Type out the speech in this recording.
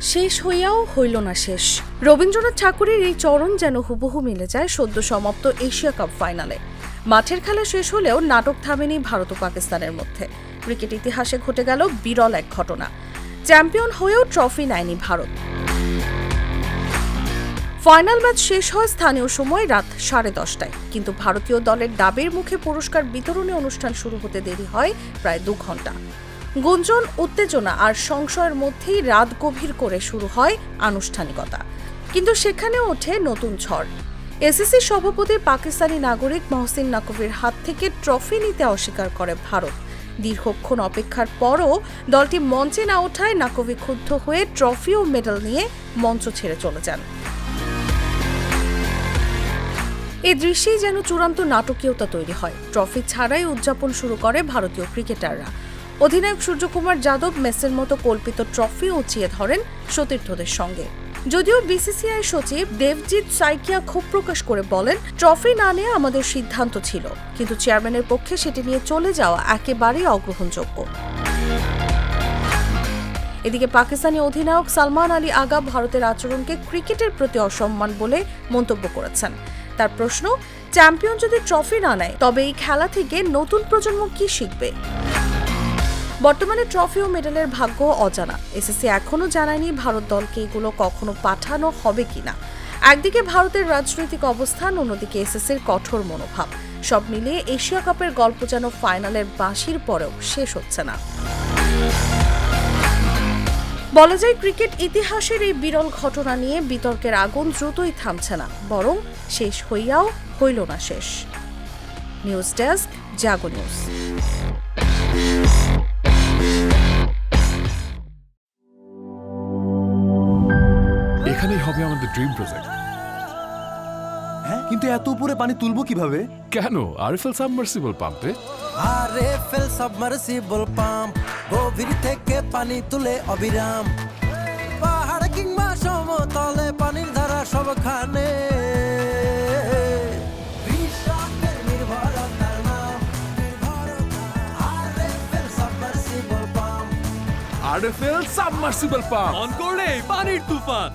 শেষ হইয়াও হইল না শেষ। রবীন্দ্রনাথ ঠাকুরের এই চরণ যেন হুবহু মিলে যায় সদ্য সমাপ্ত এশিয়া কাপ ফাইনালে। মাঠের খেলা শেষ হলেও নাটক থামেনি ভারত ও পাকিস্তানের মধ্যে। ক্রিকেট ইতিহাসে ঘটে গেল বিরল এক ঘটনা। চ্যাম্পিয়ন হয়েও ট্রফি নেয়নি ভারত। ফাইনাল ম্যাচ শেষ হয় স্থানীয় সময় রাত সাড়ে দশটায়। কিন্তু ভারতীয় দলের ডাবের মুখে পুরস্কার বিতরণী অনুষ্ঠান শুরু হতে দেরি হয় প্রায় দু ঘণ্টা। গুঞ্জন, উত্তেজনা আর সংশয়ের মধ্যেই রাত গভীর করে শুরু হয় আনুষ্ঠানিকতা। কিন্তু সেখানে ওঠে নতুন ঝড়। এসিসি সভাপতি পাকিস্তানি নাগরিক মহসিন নাকবির হাত থেকে ট্রফি নিতে অস্বীকার করে ভারত। দীর্ঘক্ষণ অপেক্ষার পরও দলটি মঞ্চে না ওঠায় নাকবি ক্ষুব্ধ হয়ে ট্রফি ও মেডেল নিয়ে মঞ্চ ছেড়ে চলে যান। এই দৃশ্যেই যেন চূড়ান্ত নাটকীয়তা তৈরি হয়। ট্রফি ছাড়াই উদযাপন শুরু করে ভারতীয় ক্রিকেটাররা। অধিনায়ক সূর্যকুমার যাদব মেসের মতো কল্পিত ট্রফি উঁচিয়ে ধরেন সতীর্থদের সঙ্গে। যদিও বিসিসিআই সচিব দেবজিৎ সাইকিয়া ক্ষোভ প্রকাশ করে বলেন, ট্রফি না নেওয়া আমাদের সিদ্ধান্ত ছিল, কিন্তু চেয়ারম্যানের পক্ষে সেটি নিয়ে চলে যাওয়া একেবারেই অগ্রহণযোগ্য। এদিকে পাকিস্তানি অধিনায়ক সালমান আলী আগা ভারতের আচরণকে ক্রিকেটের প্রতি অসম্মান বলে মন্তব্য করেছেন। তার প্রশ্ন, চ্যাম্পিয়ন যদি ট্রফি না নেয়, তবে এই খেলা থেকে নতুন প্রজন্ম কি শিখবে? বর্তমানে ট্রফি ও মেডেলের ভাগ্য অজানা। এসএসসি এখনও জানায়নি ভারত দলকে এগুলো কখনো পাঠানো হবে কিনা। একদিকে ভারতের রাজনৈতিক অবস্থান, অন্যদিকে এসএসসির কঠোর মনোভাব। সব মিলিয়ে এশিয়া কাপের গল্প যেন ফাইনালের বাঁশির পরেও শেষ হচ্ছে না। বলা যায় ক্রিকেট ইতিহাসের এই বিরল ঘটনা নিয়ে বিতর্কের আগুন দ্রুতই থামছে না, বরং শেষ হইয়াও হইল না শেষ। News desk, Jago news. এখানেই হবে আমাদের ড্রিম প্রজেক্ট হ্যাঁ? কিন্তু এত উপরে পানি তুলবো কীভাবে? কেন? আরএফএল সাবমার্সিবল পাম্পে আরএফএল সাবমার্সিবল পাম্প গভীর থেকে পানি তুলে অবিরাম। পাহাড় কিংবা সমতলে পানির ধারা সবখানে। আরএফএল সাবমার্সিবল পাম্প অন করলে পানির তুফান।